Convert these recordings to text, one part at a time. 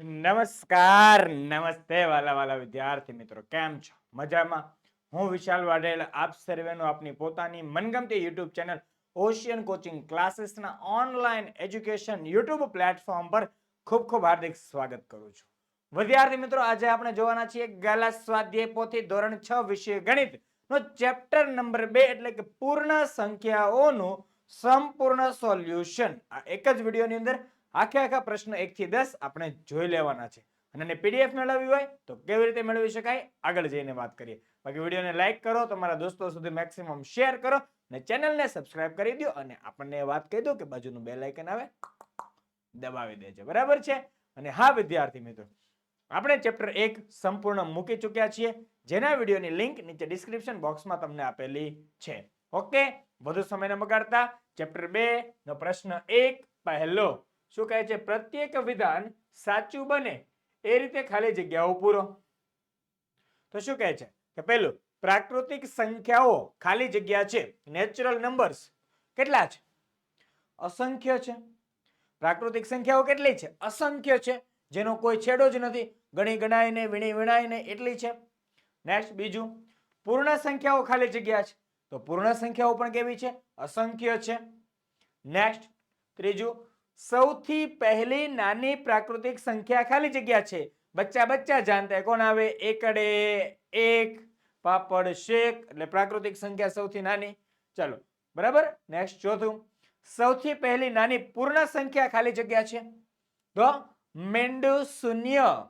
નમસ્કાર, નમસ્તે વાલા વાલા વિદ્યાર્થી મિત્રો, કેમ છો? મજામાં? હું વિશાલ વાઢેલ, આપ સર્વેનું આપની પોતાની મનગમતી યુટ્યુબ ચેનલ ઓશિયન કોચિંગ ક્લાસીસના ઓનલાઈન એજ્યુકેશન યુટ્યુબ પ્લેટફોર્મ પર ખૂબ ખૂબ હાર્દિક સ્વાગત કરું છું. વિદ્યાર્થી મિત્રો, આજે આપણે જોવાના છીએ ગાલા સ્વાધ્યાય પોથી ધોરણ છ વિષય ગણિત નો ચેપ્ટર નંબર બે એટલે કે પૂર્ણ સંખ્યાઓનું સંપૂર્ણ સોલ્યુશન. આ એક જ વિડીયોની અંદર આખે આખા પ્રશ્ન એક થી દસ આપણે જોઈ લેવાના છે. અને પીડીએફ મેળવવી હોય તો કેવી રીતે મેળવી શકાય? આગળ જઈને વાત કરીએ. બાકી વિડીયોને લાઈક કરો, તમારા દોસ્તો સુધી મેક્સિમમ શેર કરો અને ચેનલને સબસ્ક્રાઇબ કરી દો અને આપણને વાત કહી દો કે બાજુનું બેલ આઇકન આવે, દબાવી દેજો. બરાબર છે? અને હા, વિદ્યાર્થી મિત્રો, આપણે ચેપ્ટર એક સંપૂર્ણ મૂકી ચૂક્યા છીએ. જેના વિડીયોની લિંક નીચે ડિસ્ક્રિપ્શન બોક્સમાં તમને આપેલી છે. ઓકે? વધુ સમય ન બગાડતા, ચેપ્ટર બે નો પ્રશ્ન એક પહેલો. શું કહે છે? પ્રત્યેક વિધાન સાચું બને. એ રીતે ખાલી જગ્યાઓ પૂરો. તો શું કહે છે? કે પહેલું, પ્રાકૃતિક સંખ્યાઓ ખાલી જગ્યા છે. નેચરલ નંબર્સ કેટલા છે? અસંખ્ય છે. પ્રાકૃતિક સંખ્યાઓ કેટલી છે? અસંખ્ય છે. જેનો કોઈ છેડો જ નથી. ગણી ગણાઈને વીણી વીણાઈને એટલી છે. નેક્સ્ટ બીજું, પૂર્ણ સંખ્યાઓ ખાલી જગ્યા છે. તો પૂર્ણ સંખ્યાઓ પણ કેવી છે? અસંખ્ય છે. નેક્સ્ટ ત્રીજું સૌથી પહેલી નાની પ્રાકૃતિક સંખ્યા ખાલી જગ્યા છે. બચ્ચા બચ્ચા જાણતા કોણ આવે? એકડે એક, પાપડ શેક, એટલે પ્રાકૃતિક સંખ્યા સૌથી નાની. ચાલો, બરાબર? નેક્સ્ટ ચોથું. સૌથી પહેલી નાની પૂર્ણ સંખ્યા ખાલી જગ્યા છે. તો મેંડુ શૂન્ય,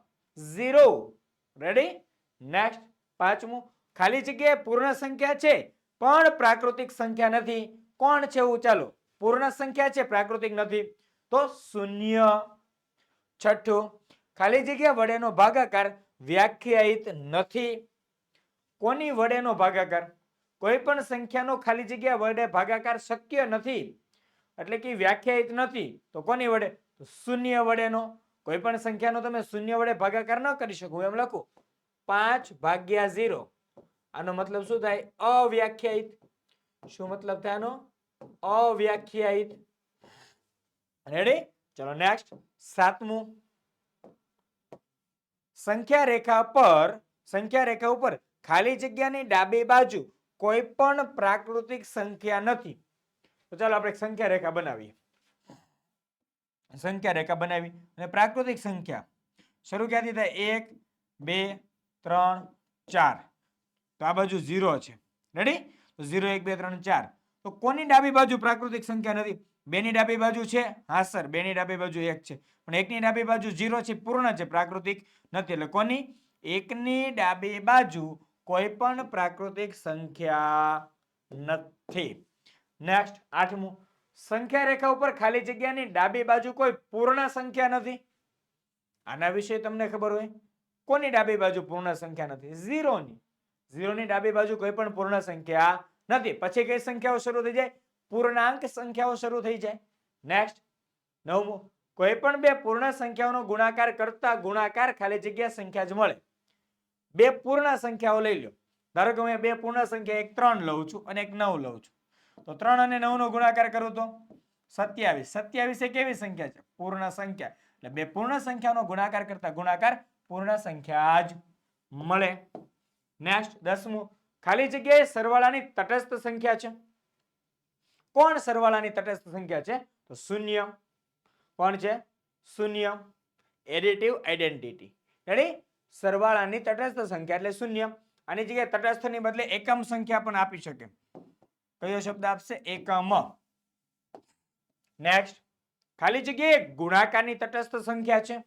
ઝીરો. રેડી નેક્સ્ટ પાંચમું. ખાલી જગ્યાએ પૂર્ણ સંખ્યા છે, પણ પ્રાકૃતિક સંખ્યા નથી. કોણ છે એવું ચાલો પૂર્ણ સંખ્યા છે, પ્રાકૃતિક નથી. તો શૂન્ય. છઠ્ઠું, ખાલી જગ્યા વડેનો ભાગાકાર વ્યાખ્યાયિત નથી. કોની વડેનો ભાગાકાર? કોઈ પણ સંખ્યાનો ખાલી જગ્યા વડે ભાગાકાર શક્ય નથી. એટલે કે વ્યાખ્યાયિત નથી. તો કોની વડે? તો શૂન્ય વડેનો. કોઈ પણ સંખ્યાનો તમે શૂન્ય વડે ભાગાકાર ન કરી શકો. એમ લખું. પાંચ ભાગ્યા ઝીરો. આનો મતલબ શું થાય? અવ્યાખ્યાયિત. શું મતલબ થાય આનો? અવ્યાખ્યાયિત. રેડી ચલો નેક્સ્ટ સાતમું. સંખ્યા રેખા પર સંખ્યા રેખા ઉપર ખાલી જગ્યાની ડાબી બાજુ કોઈ પણ પ્રાકૃતિક સંખ્યા નથી. તો ચાલો આપણે સંખ્યા રેખા બનાવીએ. સંખ્યા રેખા બનાવી અને પ્રાકૃતિક સંખ્યા. શરૂ ક્યાંથી થાય? એક, બે, ત્રણ, ચાર. તો આ બાજુ ઝીરો છે. રેડી તો ઝીરો, એક, બે, ત્રણ, ચાર. તો કોની ડાબી બાજુ પ્રાકૃતિક સંખ્યા નથી? બેની ડાબી બાજુ છે? હા, સર, બેની ડાબી બાજુ એક છે. પણ એકની ડાબી બાજુ ઝીરો છે, પૂર્ણ છે, પ્રાકૃતિક નથી. એટલે કોની? એકની ડાબી બાજુ કોઈ પણ પ્રાકૃતિક સંખ્યા નથી. નેક્સ્ટ આઠમું. સંખ્યા રેખા ઉપર ખાલી જગ્યાની ડાબી બાજુ કોઈ પૂર્ણ સંખ્યા નથી? આના વિશે તમને ખબર હોય? કોની ડાબી બાજુ પૂર્ણ સંખ્યા નથી? ઝીરોની. ઝીરોની ડાબી બાજુ કોઈ પણ પૂર્ણ સંખ્યા નથી. પછી કઈ સંખ્યાઓ શરૂ થઈ જાય? પૂર્ણાંક સંખ્યાઓ શરૂ થઈ જાય. નેક્સ્ટ નવમું કોઈ પણ બે પૂર્ણ સંખ્યાઓનો ગુણાકાર કરતા ગુણાકાર ખાલી જગ્યા સંખ્યા જ મળે. બે પૂર્ણ સંખ્યાઓ લઈ લો ધારો કે હું બે પૂર્ણ સંખ્યા, એક ત્રણ લઉં છું અને એક નવ લઉં છું. તો ત્રણ અને નવ નો ગુણાકાર કરું તો? સત્યાવીસ. સત્યાવીસ એ કેવી સંખ્યા છે? પૂર્ણ સંખ્યા. એટલે બે પૂર્ણ સંખ્યાનો ગુણાકાર કરતા ગુણાકાર પૂર્ણ સંખ્યા જ મળે. નેક્સ્ટ દસમું. ખાલી જગ્યાએ સરવાળાની તટસ્થ સંખ્યા છે. કોણ સરવાળાની તટસ્થ સંખ્યા છે? તો શૂન્ય. કોણ છે? શૂન્ય. એડિટિવ આઈડેન્ટિટી રેડી સરવાળાની તટસ્થ સંખ્યા એટલે શૂન્ય. આની જગ્યાએ તટસ્થની બદલે એકમ સંખ્યા પણ આપી શકે. કયો શબ્દ આપશે? એકમ. નેક્સ્ટ ખાલી જગ્યાએ ગુણાકારની તટસ્થ સંખ્યા છે.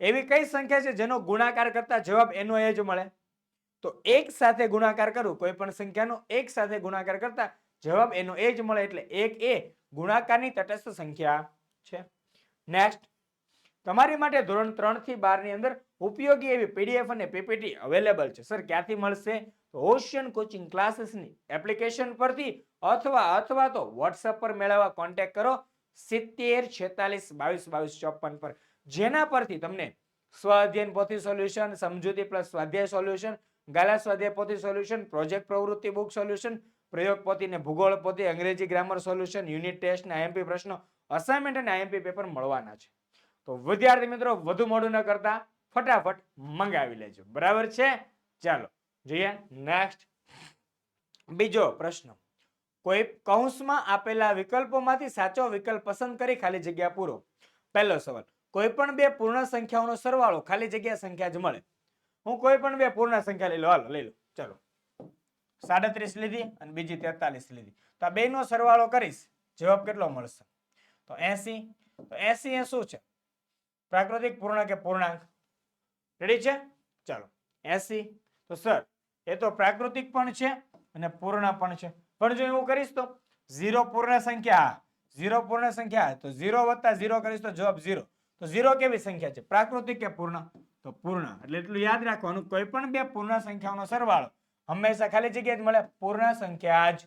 એવી કઈ સંખ્યા છે જેનો ગુણાકાર કરતા જવાબ એનો એ જ મળે? તો એક સાથે ગુણાકાર કરું, કોઈ પણ સંખ્યાનો એક સાથે ગુણાકાર કરતા જવાબ એનો એ જ મળે એટલે એક એ ગુણાકારની તટસ્થ સંખ્યા છે. નેક્સ્ટ તમારી માટે ધોરણ ત્રણથી બારની અંદર ઉપયોગી એવી પીડીએફ અને પીપીટી અવેલેબલ છે. સર ક્યાંથી મળશે? તો ઓશિયન કોચિંગ ક્લાસીસની એપ્લિકેશન પરથી અથવા અથવા તો વોટ્સઅપ પર મેળવવા કોન્ટેક્ટ કરો. સિત્તેર, છેતાલીસ, બાવીસ બાવીસ, ચોપન પર. જેના પરથી તમને સ્વાધ્યયન પોથી સોલ્યુશન સમજૂતી પ્લસ સ્વાધ્યાય સોલ્યુશન ગાલા સ્વાધ્યાય પોથી સોલ્યુશન પ્રોજેક્ટ પ્રવૃત્તિ બુક સોલ્યુશન પ્રયોગ પોથી ને ભૂગોળ પોથી અંગ્રેજી ગ્રામર સોલ્યુશન યુનિટ ટેસ્ટ ને આઈએમપી પ્રશ્નો અસાઇનમેન્ટ અને આઈએમપી પેપર મળવાના છે. તો વિદ્યાર્થી મિત્રો, વધુ મોડું ન કરતા ફટાફટ મંગાવી લેજો. બરાબર છે? ચાલો, જોઈએ નેક્સ્ટ બીજો પ્રશ્ન. કોઈ કૌંસમાં આપેલા વિકલ્પોમાંથી સાચો વિકલ્પ પસંદ કરી ખાલી જગ્યા પૂરો? પહેલો સવાલ. કોઈ પણ બે પૂર્ણ સંખ્યાઓનો સરવાળો ખાલી જગ્યા સંખ્યા જ મળે? હું કોઈ પણ બે પૂર્ણ સંખ્યા લઈ લો. હાલો, લઈ લો. ચલો. સાડત્રીસ લીધી અને બીજી તેતાલીસ લીધી. તો આ બેનો સરવાળો કરીશ, જવાબ કેટલો મળશે? તો એસી. તો એસી એ શું છે? પ્રાકૃતિક પૂર્ણ કે પૂર્ણાંક? રેડી છે? ચાલો. એસી. તો સર, એ તો પ્રાકૃતિક પણ છે અને પૂર્ણ પણ છે. પણ જો એવું કરીશ તો? ઝીરો પૂર્ણ સંખ્યા. ઝીરો પૂર્ણ સંખ્યા. તો ઝીરો વત્તા ઝીરો કરીશ તો જવાબ ઝીરો. તો ઝીરો કેવી સંખ્યા છે? પ્રાકૃતિક કે પૂર્ણ? તો પૂર્ણ. એટલે એટલું યાદ રાખવાનું, કોઈ પણ બે પૂર્ણ સંખ્યાઓનો સરવાળો હંમેશા ખાલી જગ્યા જ મળે, પૂર્ણ સંખ્યા જ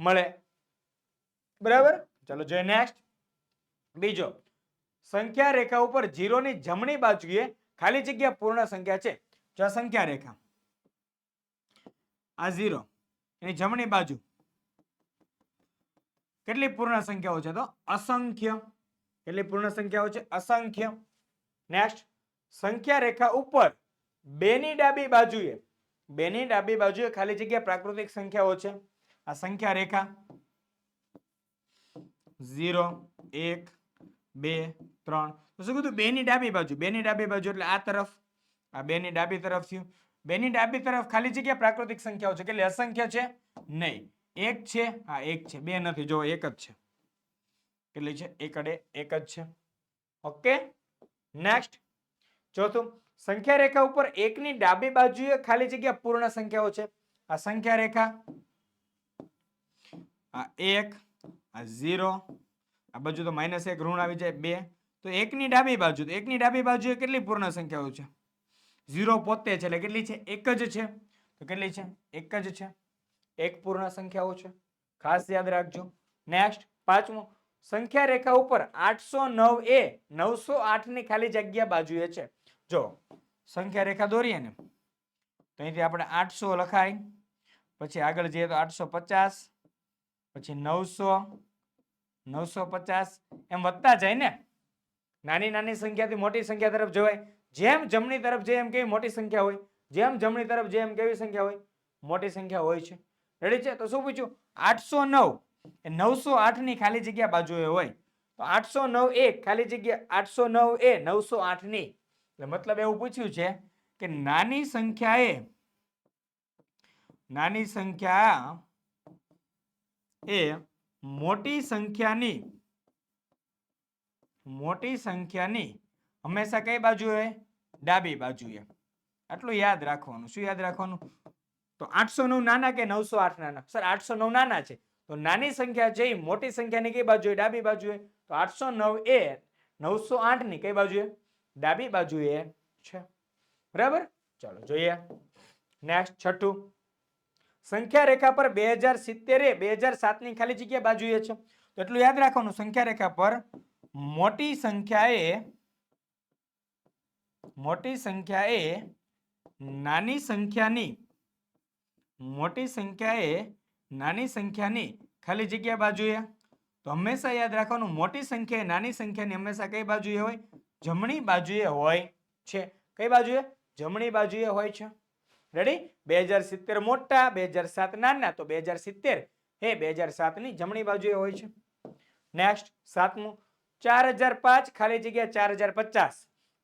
મળે. બરાબર? ચલો, જોઈએ નેક્સ્ટ બીજો. સંખ્યા રેખા ઉપર જીરોની જમણી બાજુએ ખાલી જગ્યા પૂર્ણ સંખ્યા છે. જો સંખ્યા રેખા. આ ઝીરો. એની જમણી બાજુ. કેટલી પૂર્ણ સંખ્યાઓ છે તો? અસંખ્ય. કેટલી પૂર્ણ સંખ્યાઓ છે? અસંખ્ય. નેક્સ્ટ સંખ્યા રેખા ઉપર બેની ડાબી બાજુએ બેની ડાબી બાજુએ ખાલી જગ્યા પ્રાકૃતિક સંખ્યાઓ છે. આ સંખ્યા રેખા ઝીરો, એક, બે, ત્રણ. તો શું કીધું? બેની ડાબી બાજુ. બેની ડાબી બાજુ એટલે આ તરફ. આ બેની ડાબી તરફ થયું. બેની ડાબી તરફ ખાલી જગ્યા પ્રાકૃતિક સંખ્યાઓ છે. કેટલી? અસંખ્ય છે? નહીં. એક છે? આ એક છે. બે નથી. જો એક જ છે. કેટલી છે? એકડે એક જ છે. ઓકે? નેક્સ્ટ. ચોથું. સંખ્યા રેખા ઉપર એકની ડાબી બાજુએ ખાલી જગ્યા પૂર્ણ સંખ્યાઓ છે. આ સંખ્યા રેખા, આ એક, આ ઝીરો, આ બાજુ તો માઇનસ એક ઋણ આવી જાય બે. તો એકની ડાબી બાજુ, તો એકની ડાબી બાજુએ કેટલી પૂર્ણ સંખ્યાઓ છે? ઝીરો પોતે છે એટલે કેટલી છે? એક જ છે. તો કેટલી છે? એક જ છે. એક પૂર્ણ સંખ્યાઓ છે. ખાસ યાદ રાખજો. નેક્સ્ટ પાંચમું. સંખ્યા રેખા ઉપર આઠસો નવ એ નવસો આઠની ખાલી જગ્યા બાજુએ છે. જો, સંખ્યા રેખા દોરીએ ને, તો અહીંથી આપણે આઠસો લખાય, પછી આગળ જઈએ તો આઠસો પચાસ, પછી નવસો નવસો પચાસ, એમ વધતા જાય ને. નાની નાની સંખ્યાથી મોટી સંખ્યા તરફ જવાય. જેમ જમણી તરફ જઈએ એમ કેવી મોટી સંખ્યા હોય? જેમ જમણી તરફ જઈએ એમ કેવી સંખ્યા હોય? મોટી સંખ્યા હોય છે. રેડી છે? તો શું પૂછ્યું? આઠસો નવ. એ નવસો આઠની ખાલી જગ્યા બાજુએ હોય. તો આઠસો નવ એ ખાલી જગ્યા આઠસો નવ એ, નવસો આઠની એટલે મતલબ એવું પૂછ્યું છે કે નાની સંખ્યા એ નાની સંખ્યા એ મોટી સંખ્યાની મોટી સંખ્યાની હંમેશા કઈ બાજુએ ડાબી બાજુએ. આટલું યાદ રાખવાનું. શું યાદ રાખવાનું? તો આઠસો નવ નાના કે નવસો આઠ નાના? સર આઠસો નવ નાના છે. તો નાની સંખ્યા છે મોટી સંખ્યાની કઈ બાજુએ ડાબી બાજુએ. તો આઠસો નવ એ નવસો આઠની કઈ બાજુએ? ડાબી બાજુએ છે. બરાબર? ચાલો જોઈએ. નેક્સ્ટ છઠ્ઠું. સંખ્યા રેખા પર બે હજાર સિત્તેરે, બે હજાર સાતની ખાલી જગ્યા બાજુએ છે. તો એટલું યાદ રાખવાનું સંખ્યા રેખા પર મોટી સંખ્યાએ મોટી સંખ્યાએ, નાની સંખ્યાની, મોટી સંખ્યાએ, નાની સંખ્યાની ખાલી જગ્યા બાજુએ. તો હંમેશા યાદ રાખવાનું, મોટી સંખ્યા નાની સંખ્યાની હંમેશા કઈ બાજુએ હોય? જમણી બાજુએ હોય છે. કઈ બાજુએ? જમણી બાજુએ હોય છે. રેડી બે હજાર સિત્તેર મોટા, બે હજાર સાત નાના, તો બે હજાર સિત્તેર. એ બે હજાર સાતની જમણી બાજુએ હોય છે. નેક્સ્ટ સાતમું. ચાર હજાર પાંચ, ખાલી જગ્યા ચાર હજાર પચાસ.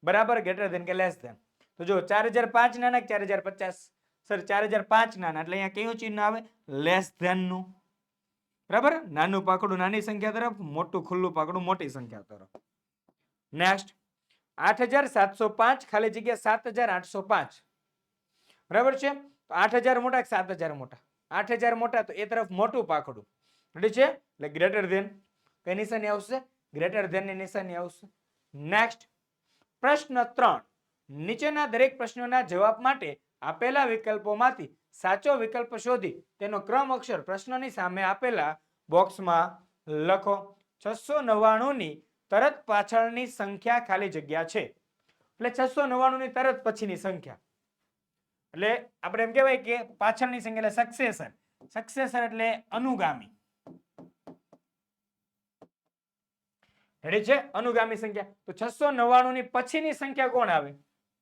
બરાબર? ગ્રેટર ધેન કે લેસ ધેન તો જો ચાર હજાર પાંચ નાના ચાર હજાર પચાસ? સર ચાર હજાર પાંચ નાના. એટલે અહીંયા કયું ચિહ્ન આવે? લેસ ધેનનું. બરાબર? નાનું પાકડું નાની સંખ્યા તરફ, મોટું ખુલ્લું પાકડું મોટી સંખ્યા તરફ. નેક્સ્ટ આઠ હજાર સાતસો પાંચ, ખાલી જગ્યા સાત હજાર આઠસો પાંચ. બરાબર છે? તો આઠ હજાર મોટા સાત હજાર મોટા? આઠ હજાર મોટા તો એ તરફ મોટું પાકડું રેડી છે? એટલે ગ્રેટર ધેન કઈ નિશાની આવશે? ગ્રેટર ધેનની નિશાની આવશે. નેક્સ્ટ પ્રશ્ન ત્રણ. નીચેના દરેક પ્રશ્નોના જવાબ માટે આપેલા વિકલ્પોમાંથી સાચો વિકલ્પ શોધી તેનો ક્રમ અક્ષર પ્રશ્નની સામે આપેલા બોક્સમાં લખો. છસો નવ્વાણું ની તરત પાછળની સંખ્યા ખાલી જગ્યા છે. એટલે છસો નવ્વાણું ની તરત પછીની સંખ્યા. એટલે આપણે એમ કહેવાય કે પાછળની સંખ્યા એટલે સક્સેસર સક્સેસર એટલે અનુગામી. રેડી છે? અનુગામી સંખ્યા. તો છસો નવ્વાણું ની પછીની સંખ્યા કોણ આવે?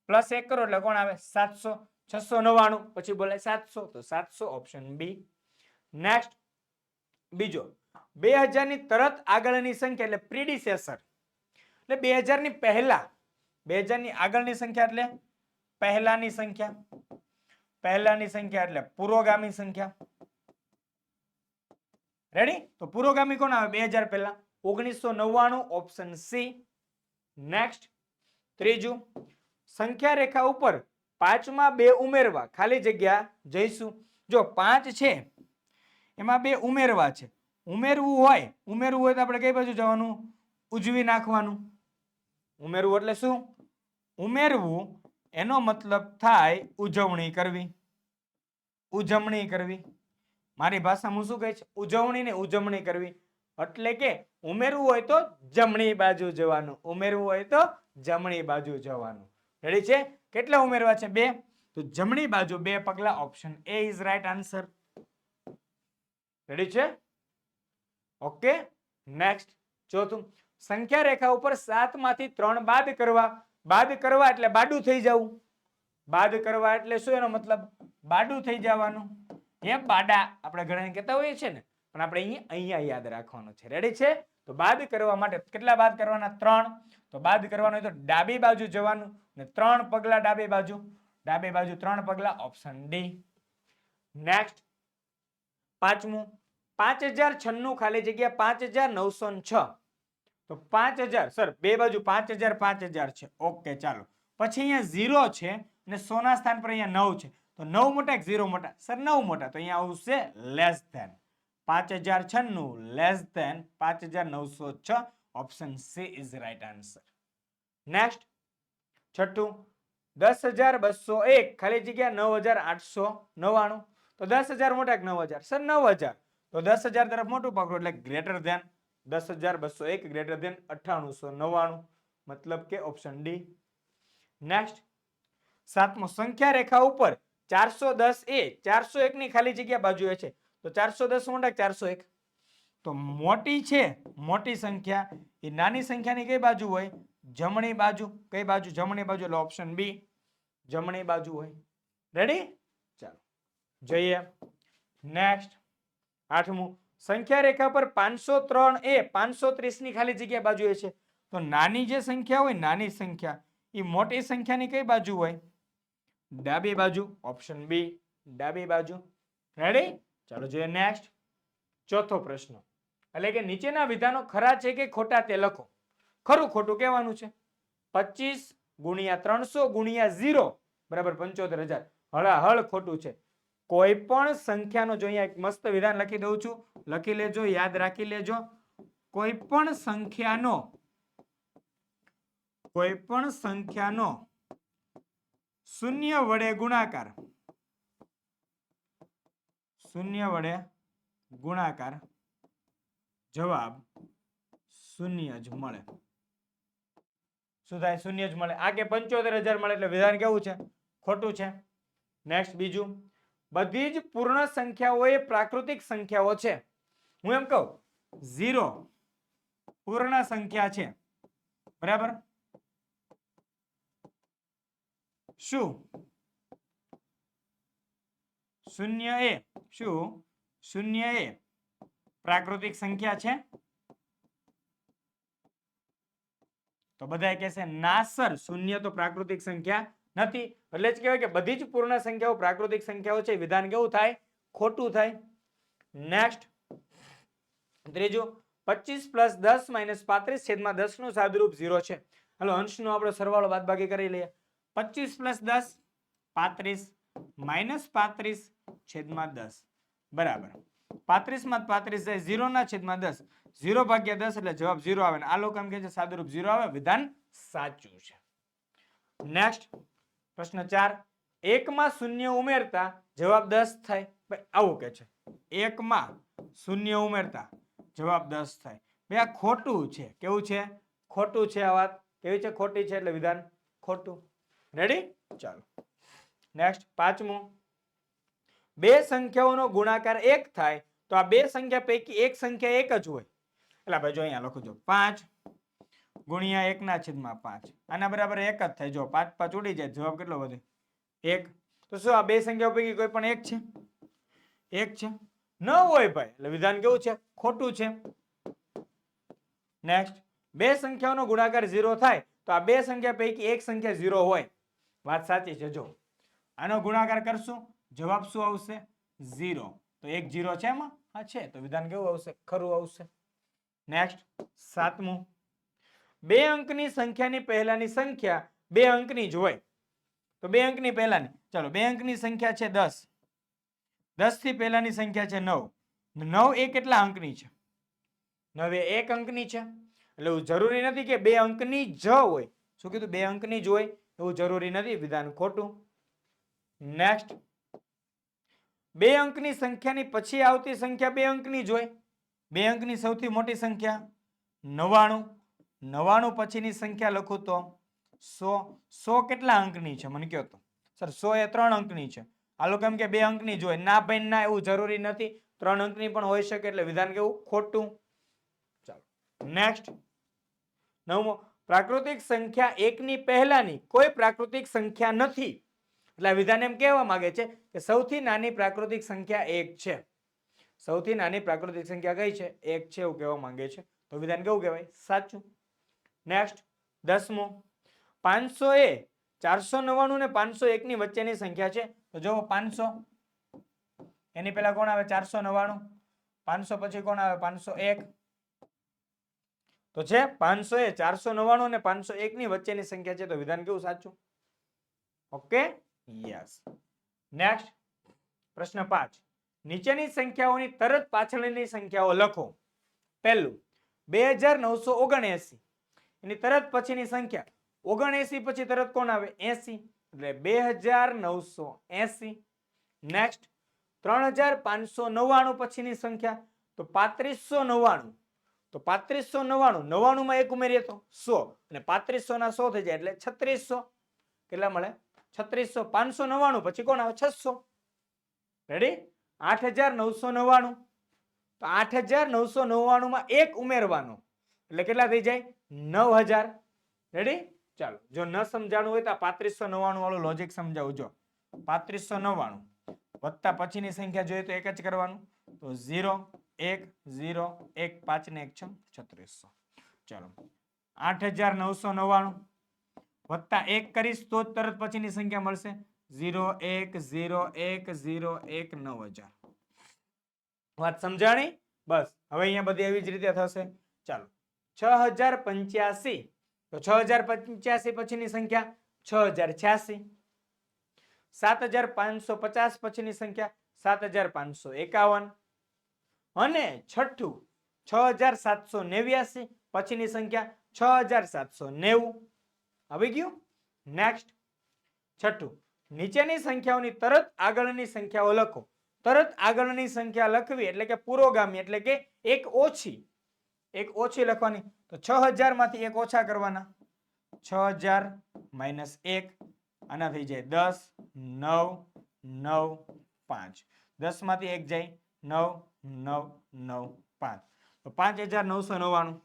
પ્લસ એક કરો એટલે કોણ આવે? સાતસો. છસો નવ્વાણું, પછી બોલાય સાતસો. તો સાતસો ઓપ્શન બી નેક્સ્ટ બીજો. બે હજારની તરત આગળની સંખ્યા એટલે પ્રીડિસેસર એટલે બે હજારની પહેલા બે હજારની આગળની સંખ્યા એટલે પહેલાની સંખ્યા પહેલાની સંખ્યા એટલે પુરોગામી સંખ્યા. રેડી તો પુરોગામી કોણ આવે? બે હજાર પહેલા. ઓગણીસો નવ્વાણું ઓપ્શન સી નેક્સ્ટ ત્રીજું સંખ્યા રેખા ઉપર પાંચમાં બે ઉમેરવા. ખાલી જગ્યા જઈશું. જો પાંચ છે, એમાં બે ઉમેરવા છે. ઉમેરવું હોય ઉમેરવું હોય તો આપણે કઈ બાજુ જવાનું? ઉજવી નાખવાનું. ઉમેરવું એટલે શું? ઉમેરવું, એનો મતલબ થાય ઉજવણી કરવી. ઉજવણી કરવી. મારી ભાષામાં શું કહે છે? ઉજવણી ને ઉજવણી કરવી. એટલે કે ઉમેરવું હોય તો જમણી બાજુ જવાનું. ઉમેરવું હોય તો જમણી બાજુ જવાનું. રેડી છે? કેટલા ઉમેરવા છે? બે? તો જમણી બાજુ બે પગલા option A is right answer ready છે? ઓકે નેક્સ્ટ ચોથું સંખ્યા રેખા ઉપર સાતમાંથી ત્રણ બાદ કરવા બાદ કરવા એટલે બાડું થઈ જવું. બાદ કરવા એટલે શું એનો મતલબ? બાડું થઈ જવાનું. એ બાડા આપણે ઘણા કહેતા હોઈએ છીએ ને, પણ આપણે અહીંયા અહીંયા યાદ રાખવાનું છે. રેડી છે? તો બાદ કરવા માટે કેટલા બાદ કરવાના? ત્રણ. તો બાદ કરવાનું તો ડાબી બાજુ જવાનું ને ત્રણ પગલા ડાબી બાજુ. ડાબી બાજુ ત્રણ પગલા ઓપ્શન ડી નેક્સ્ટ પાંચમું. પાંચ હજાર છન્નું ખાલી જગ્યા પાંચ હજાર નવસો છ. તો પાંચ હજાર, સર, બે બાજુ પાંચ હજાર પાંચ હજાર છે. ઓકે, ચાલો. પછી અહીંયા ઝીરો છે અને સોના સ્થાન પર અહીંયા નવ છે. તો નવ મોટા એક ઝીરો મોટા? સર, નવ મોટા. તો અહીંયા આવશે લેસ ધેન પાંચ હજાર છન્નું લેસ ધેન પાંચ હજાર નવસો છ. Option C is right answer next છઠ્ઠું. દસ હજાર બસો એક, ખાલી જગ્યા નવ હજાર આઠસો નવ્વાણું. તો દસ હજાર મોટા એક નવ હજાર? સર, નવ હજાર. તો દસ હજાર તરફ મોટું પકડો એટલે ગ્રેટર ધેન દસ હજાર બસો એક ગ્રેટર ધેન અઠ્ઠાણુંસો નવ્વાણું. મતલબ કે ઓપ્શન ડી નેક્સ્ટ સાતમો સંખ્યા રેખા ઉપર ચારસો દસ એ ચારસો એક ની ખાલી જગ્યા બાજુએ છે. તો ચારસો દસ મોટા ચારસો એક. તો મોટી છે, મોટી સંખ્યા. એ નાની સંખ્યાની કઈ બાજુ હોય? જમણી બાજુ. કઈ બાજુ? જમણી બાજુ એટલે ઓપ્શન બી જમણી બાજુ હોય. રેડી ચાલો. જઈએ. નેક્સ્ટ આઠમું, સંખ્યા રેખા પર પાંચસો ત્રણ એ પાંચસો ત્રીસની ખાલી જગ્યા બાજુએ છે. તો નાની જે સંખ્યા હોય, નાની સંખ્યા એ મોટી સંખ્યાની કઈ બાજુ હોય? ડાબી બાજુ, ઓપ્શન બી, ડાબી બાજુ. રેડી ચાલો જોઈએ નેક્સ્ટ ચોથો પ્રશ્ન. એટલે કે નીચેના વિધાનો ખરા છે કે ખોટા તે લખો. ખરું ખોટું કહેવાનું છે. પચીસ ગુણ્યા ત્રણસો ગુણ્યા ઝીરો, બરાબર પંચોતેર હજાર. હળાહળ ખોટું છે. કોઈ પણ સંખ્યાનો જો અહીંયા એક મસ્ત વિધાન લખી દઉં છું. લખી લેજો, યાદ રાખી લેજો. કોઈ પણ સંખ્યાનો, કોઈ પણ સંખ્યાનો શૂન્ય વડે ગુણાકાર. શૂન્ય વડે ગુણાકાર. જવાબ શૂન્ય જ મળે. શું થાય? શૂન્ય જ મળે. આ કે પંચોતેર હજાર મળે એટલે વિધાન કેવું છે? ખોટું છે. નેક્સ્ટ બીજું. બધી જ પૂર્ણ સંખ્યાઓ એ પ્રાકૃતિક સંખ્યાઓ છે. હું એમ કહું, ઝીરો પૂર્ણ સંખ્યા છે. બરાબર? શું? શૂન્ય એ. શું? શૂન્ય એ પ્રાકૃતિક સંખ્યા છે? તો બધા કહેશે, ના સર, શૂન્ય તો પ્રાકૃતિક સંખ્યા નથી. એટલે જ કહેવાય કે બધી જ પૂર્ણ સંખ્યાઓ પ્રાકૃતિક સંખ્યાઓ છે વિધાન કેવું થાય? ખોટું થાય. નેક્સ્ટ ત્રીજું, પચીસ પ્લસ દસ માઇનસ પાંત્રીસ છેદમાં દસનું સાદુરૂપ ઝીરો છે. હાલો, અંશનો આપણે સરવાળો બાદબાકી કરી લઈએ. પચીસ પ્લસ દસ, પાંત્રીસ માઇનસ પાંત્રીસ છેદમાં દસ. બરાબર. પાંત્રીસમાં પાંત્રીસ જાય ઝીરો ના છેદમાં દસ. ઝીરો ભાગ્યા દસ એટલે જવાબ ઝીરો આવે ને આ લોકો એમ કહે છે, સાદુરૂપ ઝીરો આવે, વિધાન સાચું છે. નેક્સ્ટ પ્રશ્ન ચાર, એકમાં શૂન્ય ઉમેરતા જવાબ દસ થાય. આવું કે છે. એકમાં શૂન્ય ઉમેરતા જવાબ દસ થાય. ભાઈ, આ ખોટું છે. કેવું છે? ખોટું છે આ વાત. કેવી છે? ખોટી છે એટલે વિધાન ખોટું. રેડી ચાલો. નેક્સ્ટ પાંચમું. બે સંખ્યાઓનો ગુણાકાર એક થાય તો આ બે સંખ્યા પૈકી એક સંખ્યા એક જ હોય. એટલે ભાઈ જો અહીંયા લખું છું. પાંચ ગુણ્યા એકના છેદમાં પાંચ. આના બરાબર એક જ થાય. જો પાંચ પાંચ ઉડી જાય જવાબ કેટલો વધે? એક. તો શું આ બે સંખ્યાઓ પૈકી કોઈ પણ એક છે? એક છે. ન હોય ભાઈ. એટલે વિધાન કેવું છે? ખોટું છે. નેક્સ્ટ બે સંખ્યાઓનો ગુણાકાર ઝીરો થાય તો આ બે સંખ્યા પૈકી એક સંખ્યા ઝીરો હોય. વાત સાચી છે. જો. આનો ગુણાકાર કરશું. જવાબ શું આવશે? ઝીરો. તો એક ઝીરો છે એમાં? હા, છે. તો વિધાન કેવું આવશે? ખરું આવશે. નેક્સ્ટ સાતમું. બે અંકની સંખ્યાની પહેલાની સંખ્યા બે અંકની જ હોય. તો બે અંકની પહેલાની. ચલો, બે અંકની સંખ્યા છે દસ. દસથી પહેલાની સંખ્યા છે નવ. નવ એ કેટલા અંકની છે? નવ એ એક અંકની છે. એટલે એવું જરૂરી નથી કે બે અંકની જ હોય. શું કીધું? બે અંકની જ હોય. એવું જરૂરી નથી. વિધાન ખોટું. નેક્સ્ટ બે અંકની સંખ્યાની પછી આવતી સંખ્યા બે અંકની જ હોય. બે અંકની સૌથી મોટી સંખ્યા નવાણું નવાણું પછીની સંખ્યા લખું તો સો સો કેટલા અંકની છે? મને કહો તો. સર, સો એ ત્રણ અંકની છે. આ લોકો એમ કે બે અંકની જોઈએ ના ભાઈ, ના એવું જરૂરી નથી. ત્રણ અંકની પણ હોઈ શકે એટલે વિધાન કેવું? ખોટું. ચાલો નેક્સ્ટ નવમો, પ્રાકૃતિક સંખ્યા એકની પહેલાની કોઈ પ્રાકૃતિક સંખ્યા નથી. એટલે વિધાન એમ કહેવા માંગે છે કે સૌથી નાની પ્રાકૃતિક સંખ્યા એક છે. સૌથી નાની પ્રાકૃતિક સંખ્યા કઈ છે? એક છે એવું કહેવા માંગે છે. તો વિધાન કેવું કહેવાય? સાચું. નેક્સ્ટ દસમું. પાંચસો એ ચારસો નવ્વાણું ને પાંચસો એક ની વચ્ચેની સંખ્યા છે. તો જુઓ પાંચસો. એની પહેલા કોણ આવે? ચારસો નવ્વાણું. પાંચસો પછી કોણ આવે? પાંચસો એક. તો છે પાંચસો એ ચારસો નવ્વાણું અને પાંચસો એક ની વચ્ચેની સંખ્યા છે. તો વિધાન કેવું સાચું? ઓકે યસ નેક્સ્ટ પ્રશ્ન પાંચ. નીચેની સંખ્યાઓની તરત પાછળની સંખ્યાઓ લખો. પહેલું, બે હજાર નવસો ઓગણએસી. એની તરત પછીની સંખ્યા. ઓગણએસી પછી તરત કોણ આવે? એસી. એટલે બે હજાર નવસો એસી નેક્સ્ટ ત્રણ હજાર પાંચસો નવ્વાણું પછીની સંખ્યા. તો પાંત્રીસો નવ્વાણું. તો પાંત્રીસો નવ્વાણું. નવ્વાણુંમાં એક ઉમેરીએ તો સો. અને પાંત્રીસો ના સો થઈ જાય એટલે છત્રીસો. કેટલા મળે? છત્રીસો. પાંચસો નવ્વાણું. પછી કોણ આવે? છસો. રેડી આઠ હજાર નવસો નવ્વાણું તો આઠ હજાર નવસો નવ્વાણું માં એક ઉમેરવાનો. એટલે કેટલા થઈ જાય? નવ હજાર. રેડી ચાલો. જો ન સમજાણું હોય તો આ પાંત્રીસો નવ્વાણું વાળું લોજિક સમજાવું. જો પાંત્રીસો નવ્વાણું વત્તા પછીની સંખ્યા જોઈએ તો એક જ કરવાનું. તો ઝીરો, એક ઝીરો, એક, પાંચ ને એક છ છત્રીસો. ચાલો. આઠ હજાર નવસો નવ્વાણું વત્તા એક કરીશ તો જ તરત પછીની સંખ્યા મળશે. ઝીરો, એક ઝીરો એક ઝીરો, એક, નવ હજાર. વાત સમજાણી? બસ. હવે અહીંયા બધી એવી જ રીતે થશે. ચાલો. છ હજાર પંચ્યાસી. તો છ હજાર પંચ્યાસી પછીની સંખ્યા છ હજાર છ્યાસી. સાત હજાર પાંચસો પચાસ પછીની સંખ્યા સાત હજાર પાંચસો એકાવન. અને છઠ્ઠું, છ હજાર સાતસો નેવ્યાસી પછીની સંખ્યા છ હજાર સાતસો નેવું. આવી ગયું? નેક્સ્ટ છઠ્ઠું, નીચેની સંખ્યાઓની તરત આગળની સંખ્યાઓ લખો. તરત આગળની સંખ્યા લખવી એટલે કે પુરોગામી એટલે કે એક ઓછી. એક ઓછી લખવાની. તો છ હજારમાંથી એક ઓછા કરવાના. છ હજાર માઇનસ એક, આના થઈ જાય દસ, નવ નવ, પાંચ. દસમાંથી એક જાય નવ નવ નવ, પાંચ. તો પાંચ હજાર નવસો નવ્વાણું.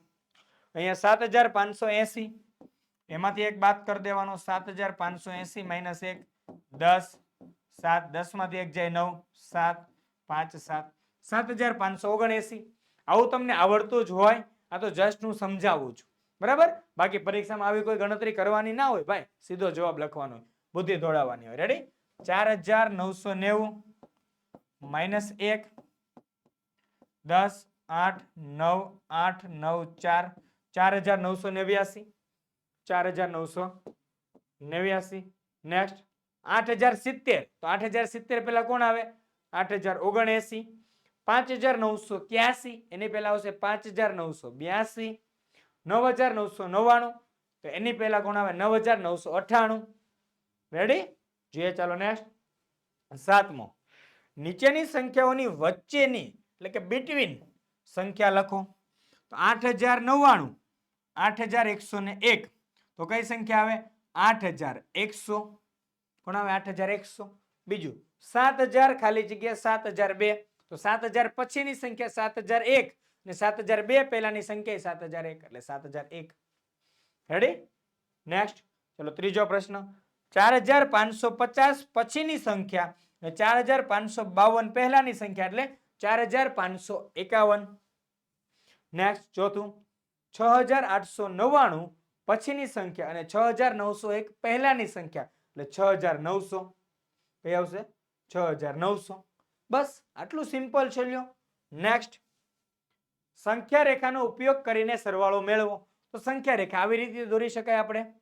અહીંયા સાત હજાર પાંચસો એસી. એમાંથી એક બાદ કરી દેવાનો. સાત હજાર પાંચસો એસી માઇનસ એક, દસ, સાત. દસમાંથી એક જાય નવ, સાત, પાંચ, સાત. સાત હજાર પાંચસો ઓગણએસી. આવું તમને આવડતું જ હોય, આ તો જસ્ટ હું સમજાવું છું. બરાબર? બાકી પરીક્ષામાં આવી કોઈ ગણતરી કરવાની ના હોય ભાઈ, સીધો જવાબ લખવાનો હોય, બુદ્ધિ દોડાવવાની હોય. રેડી ચાર હજાર નવસો નેવું માઇનસ એક, દસ, આઠ, નવ આઠ, નવ, ચાર ચાર હજાર નવસો નેવ્યાસી, ચાર હજાર નવસો નેવ્યાસી નેક્સ્ટ આઠ હજાર સિત્તેર. તો આઠ હજાર સિત્તેર પહેલા કોણ આવે? આઠ હજાર ઓગણએસી પાંચ હજાર નવસો ક્યાસી એની પહેલા આવશે પાંચ હજાર નવસો બ્યાસી, નવ હજાર નવસો નવ્વાણું, તો એની પહેલા કોણ આવે નવ હજાર નવસો અઠ્ઠાણું. રેડી જોઈએ ચાલો નેક્સ્ટ સાતમો. નીચેની સંખ્યાઓની વચ્ચેની, એટલે કે બિટવીન સંખ્યા લખો. તો આઠ હજાર નવ્વાણું, આઠ હજાર એકસો ને એક. તો કઈ સંખ્યા આવે? આઠ હજાર એકસો. કોણ આવે આઠ હજાર એકસો. બીજું, સાત હજાર ખાલી જગ્યા સાત હજાર બે. તો સાત હજાર પછીની સંખ્યા સાત હજાર એક ને સાત હજાર બે પહેલાની સંખ્યા સાત હજાર એક, એટલે સાત હજાર એક. રેડી નેક્સ્ટ ચલો, ત્રીજો પ્રશ્ન. ચાર હજાર પાંચસો પચાસ પછીની સંખ્યા ચાર હજાર પાંચસો બાવન પહેલાની સંખ્યા, એટલે ચાર હજાર પાંચસો એકાવન. નેક્સ્ટ ચોથું. છ હજાર આઠસો નવ્વાણું પછીની સંખ્યા અને છ હજાર નવસો એક પહેલાની સંખ્યા, એટલે છ હજાર નવસો. કઈ આવશે? છ હજાર નવસો. બસ, આટલું સિમ્પલ છે લ્યો. નેક્સ્ટ સંખ્યા રેખાનો ઉપયોગ કરીને સરવાળો મેળવો. તો સંખ્યા રેખા આવી રીતે દોરી શકાય આપણે.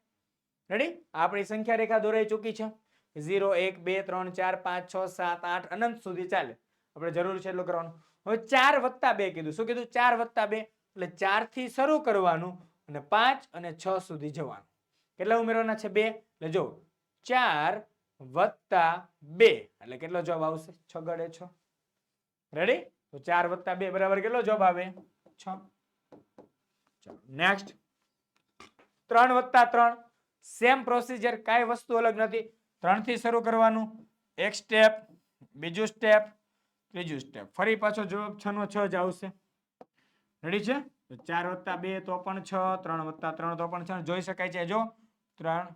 રેડી આપણી સંખ્યા રેખા દોરાઈ ચૂકી છે. ઝીરો, એક, બે, ત્રણ, ચાર, પાંચ, છ, સાત, આઠ, અનંત સુધી ચાલે. આપણે જરૂર છે એટલું કરવાનું. હવે ચાર વત્તા બે કીધું. શું કીધું? ચાર વત્તા બે. એટલે ચારથી શરૂ કરવાનું અને પાંચ અને છ સુધી જવાનું. કેટલા ઉમેરવાના છે? બે. એટલે જો ચાર વત્તા બે. એટલે કેટલો જવાબ આવશે? છ ગડે છ. રેડી તો ચાર વત્તા બે બરાબર કેટલો જવાબ આવે? છ. નેક્સ્ટ ત્રણ વત્તા ત્રણ. સેમ પ્રોસિજર કાંઈ વસ્તુ અલગ નથી. ત્રણથી શરૂ કરવાનું. એક સ્ટેપ બીજું સ્ટેપ ત્રીજું સ્ટેપ ફરી પાછો જવાબ છ નો છ જ આવશે. રેડી છે? તો ચાર વત્તા બે તો પણ છ, ત્રણ વત્તા ત્રણ તો પણ છ. જોઈ શકાય છે? જો? ત્રણ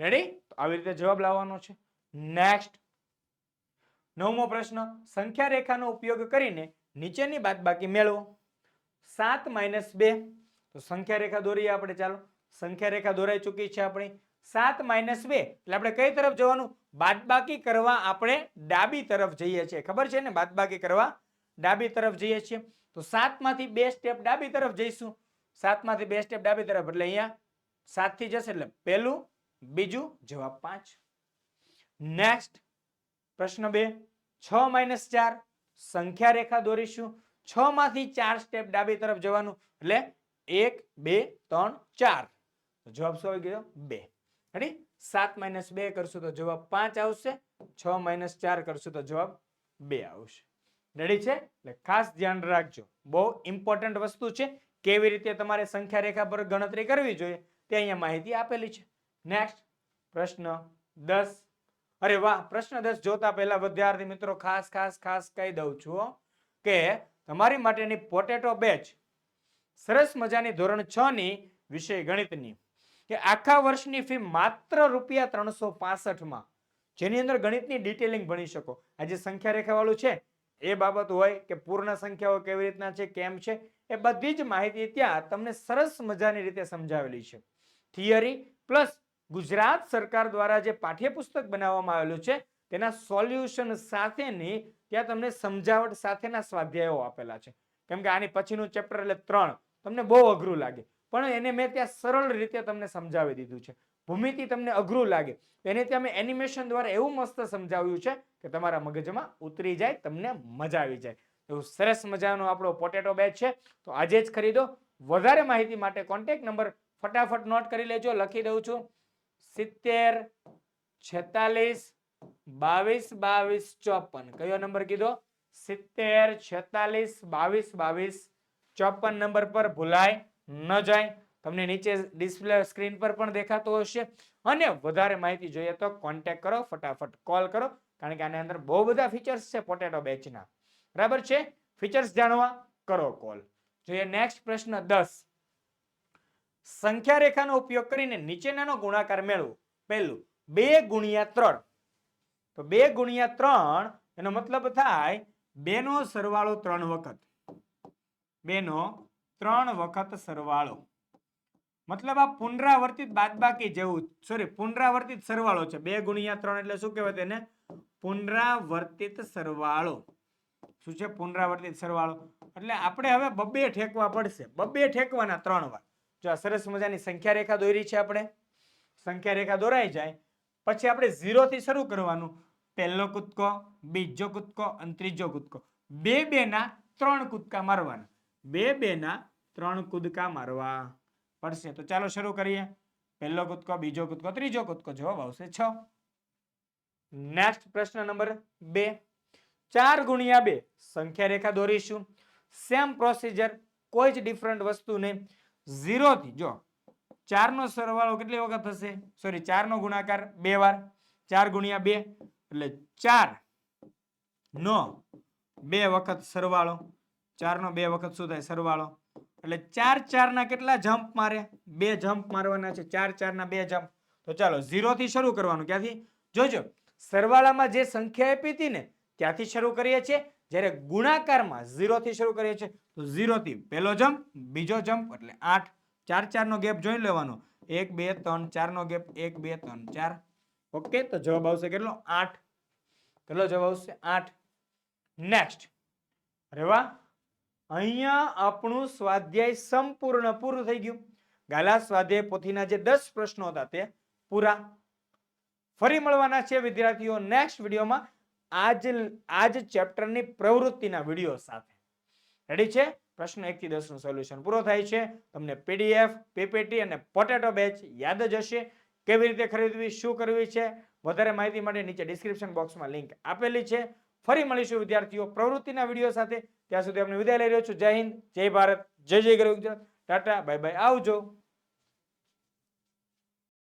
રેડી આવી રીતે જવાબ લાવવાનો છે. નેક્સ્ટ નવમો પ્રશ્ન સંખ્યા રેખાનો ઉપયોગ કરીને નીચેની બાદબાકી મેળવો. સાત માઇનસ બે. તો સંખ્યા રેખા દોરીએ આપણે, ચાલો. સંખ્યા રેખા દોરાઈ ચૂકી છે આપણી. સાત માઇનસ બે. એટલે આપણે કઈ તરફ જવાનું? બાદબાકી કરવા આપણે ડાબી તરફ જઈએ છીએ. ખબર છે ને? બાદબાકી કરવા ડાબી તરફ જઈએ છીએ. તો સાતમાંથી બે સ્ટેપ ડાબી તરફ જઈશું. સાતમાંથી બે સ્ટેપ ડાબી તરફ. એટલે અહીંયા સાતથી જશે. એટલે પહેલું બીજું જવાબ પાંચ. નેક્સ્ટ પ્રશ્ન બે. છ માઇનસ ચાર, સંખ્યા રેખા દોરીશું. છ માંથી ચાર સ્ટેપ ડાબી તરફ જવાનું. એટલે એક, બે, ત્રણ, ચાર. જવાબ શું આવી ગયો? બે. રેડી સાત માઇનસ બે કરશું તો જવાબ પાંચ આવશે. છ માઇનસ ચાર કરશું તો જવાબ બે આવશે. રેડી છે? એટલે ખાસ ધ્યાન રાખજો. બહુ ઇમ્પોર્ટન્ટ વસ્તુ છે. કેવી રીતે તમારે સંખ્યા રેખા પર ગણતરી કરવી જોઈએ તે અહીંયા માહિતી આપેલી છે. નેક્સ્ટ પ્રશ્ન દસ. અરે વાહ, પ્રશ્ન દસ જોતા પહેલા વિદ્યાર્થી મિત્રો ખાસ ખાસ ખાસ કહી દઉં છું કે તમારી માટેની પોટેટો બેચ સરસ મજાની ધોરણ છ ની વિષય ગણિતની, કે આખા વર્ષની ફી માત્ર રૂપિયા ત્રણસો પાસઠમાં, જેની અંદર ગણિતની ડિટેલિંગ ભણી શકો. આ જે સંખ્યા રેખાવાળું છે, એ બાબત હોય કે પૂર્ણ સંખ્યાઓ કેવી રીતના છે, કેમ છે, એ બધી જ માહિતી ત્યાં તમને સરસ મજાની રીતે સમજાવેલી છે. થિયરી પ્લસ ગુજરાત સરકાર દ્વારા જે પાઠ્યપુસ્તક બનાવવામાં આવેલું છે, તેના સોલ્યુશન સાથેની ત્યાં તમને સમજાવટ સાથેના સ્વાધ્યાયો આપેલા છે. કેમ કે આની પછીનું ચેપ્ટર એટલે ત્રણ, તમને બહુ અઘરું લાગે. પણ એને મેં ત્યાં સરળ રીતે તમને સમજાવી દીધું છે. ભૂમિતિ તમને અઘરું લાગે. એને ત્યાં મેં એનિમેશન દ્વારા એવું મસ્ત સમજાવ્યું છે કે તમારા મગજમાં ઉતરી જાય, તમને મજા આવી જાય. એવું સરસ મજાનો આપણો પોટેટો બેચ છે. તો આજે જ ખરીદો. વધારે માહિતી માટે કોન્ટેક્ટ નંબર ફટાફટ નોટ કરી લેજો. લખી દઉં છું. સિત્તેર, છેતાલીસ, બાવીસ બાવીસ, ચોપન. કયો નંબર કીધો? સિત્તેર, છેતાલીસ, બાવીસ બાવીસ, ચોપન નંબર પર ભૂલાય ન જાય. તમને નીચે ડિસ્પ્લે સ્ક્રીન પર પણ દેખાતો હશે. અને વધારે માહિતી જોઈએ તો કોન્ટેક્ટ કરો, ફટાફટ કોલ કરો, કારણ કે આની અંદર બહુ બધા ફીચર્સ છે પોટેટો બેચના બરાબર છે? ફીચર્સ જાણવા કરો કોલ જોઈએ નેક્સ્ટ પ્રશ્ન દસ. સંખ્યા રેખાનો ઉપયોગ કરીને નીચેનાનો ગુણાકાર મેળવો. પહેલું, બે ગુણ્યા ત્રણ. તો બે ગુણ્યા ત્રણ, એનો મતલબ થાય બેનો સરવાળો ત્રણ વખત. બેનો ત્રણ વખત સરવાળો. મતલબ આ પુનરાવર્તિત બાદબાકી જેવું સોરી પુનરાવર્તિત સરવાળો છે. બે ગુણ્યા ત્રણ એટલે શું કહેવાય તેને? પુનરાવર્તિત સરવાળો. શું છે પુનરાવર્તિત સરવાળો? એટલે આપણે હવે બબ્બે ઠેકવા પડશે. બબ્બે ઠેકવાના ત્રણ વાર. જો આ સરસ મજાની સંખ્યા રેખા દોરી છે આપણે સંખ્યા રેખા દોરાઈ જાય, પછી આપણે ઝીરોથી શરૂ કરવાનું. પહેલો કૂદકો, બીજો કૂદકો અને ત્રીજો કૂદકો. બે બે ના ત્રણ કૂદકા મારવાના. બે બે ના ત્રણ કૂદકા મારવા. પડશે. તો ચાલો શરૂ કરીએ. પહેલો કૂદકો, બીજો કૂદકો, ત્રીજો કૂદકો. જવાબ આવશે છ. નેક્સ્ટ પ્રશ્ન નંબર બે. ચાર ગુણ્યા બે. સંખ્યા રેખા દોરીશું. સેમ પ્રોસીજર કોઈ જ ડિફરન્ટ વસ્તુ નહીં ઝીરો થી. જો ચાર નો સરવાળો કેટલી વખત થશે? સોરી ચાર નો ગુણાકાર બે વાર. ચાર ગુણ્યા બે, એટલે ચાર. નો, બે વખત સરવાળો. ચાર નો બે વખત શું થાય? સરવાળો. એટલે ચાર ચારના કેટલા જમ્પ મારે? બે જમ્પ મારવાના છે. ચાર ચારના બે જમ્પ તો ચાલો, ઝીરો થી શરૂ કરવાનું. ક્યાંથી? જોજો, સરવાળામાં જે સંખ્યા આપી હતી ને, ત્યાંથી શરૂ કરીએ છીએ. જ્યારે ગુણાકારમાં ઝીરોથી શરૂ કરીએ છીએ, તો ઝીરોથી પહેલો જમ્પ, બીજો જમ્પ, એટલે આઠ, ચાર, ચારનો ગેપ જોઈ લેવાનો. એક, બે, ત્રણ, ચારનો ગેપ, એક, બે, ત્રણ, ચાર. ઓકે તો જવાબ આવશે કેટલો? આઠ. કેટલો જવાબ આવશે? આઠ. નેક્સ્ટ અરે વાહ. અહીંયા આપણું સ્વાધ્યાય સંપૂર્ણ પૂરું થઈ ગયું. ગાલા સ્વાધ્યાય પોથીના જે દસ પ્રશ્નો હતા તે પૂરા. ફરી મળવાના છે વિદ્યાર્થીઓ નેક્સ્ટ વિડીયોમાં. આજ આજ ચેપ્ટરની પ્રવૃત્તિના વીડિયો સાથે. રેડી છે? પ્રશ્ન એક થી દસનું સોલ્યુશન પૂરો થાય છે. તમને પીડીએફ પીપીટી અને પોટેટો બેચ યાદ જ હશે. કેવી રીતે ખરીદવી, શું કરવી છે? વધારે માહિતી માટે નીચે ડિસ્ક્રિપ્શન બોક્સમાં લિંક આપેલી છે. ફરી મળીશું, વિદ્યાર્થીઓ, પ્રવૃત્તિના વીડિયો સાથે. ત્યાં સુધી અમને વિદાય લઈ રહ્યો છું. જય હિન્દ, જય ભારત, જય જય ગરુ ટાટા, બાય બાય. આવજો.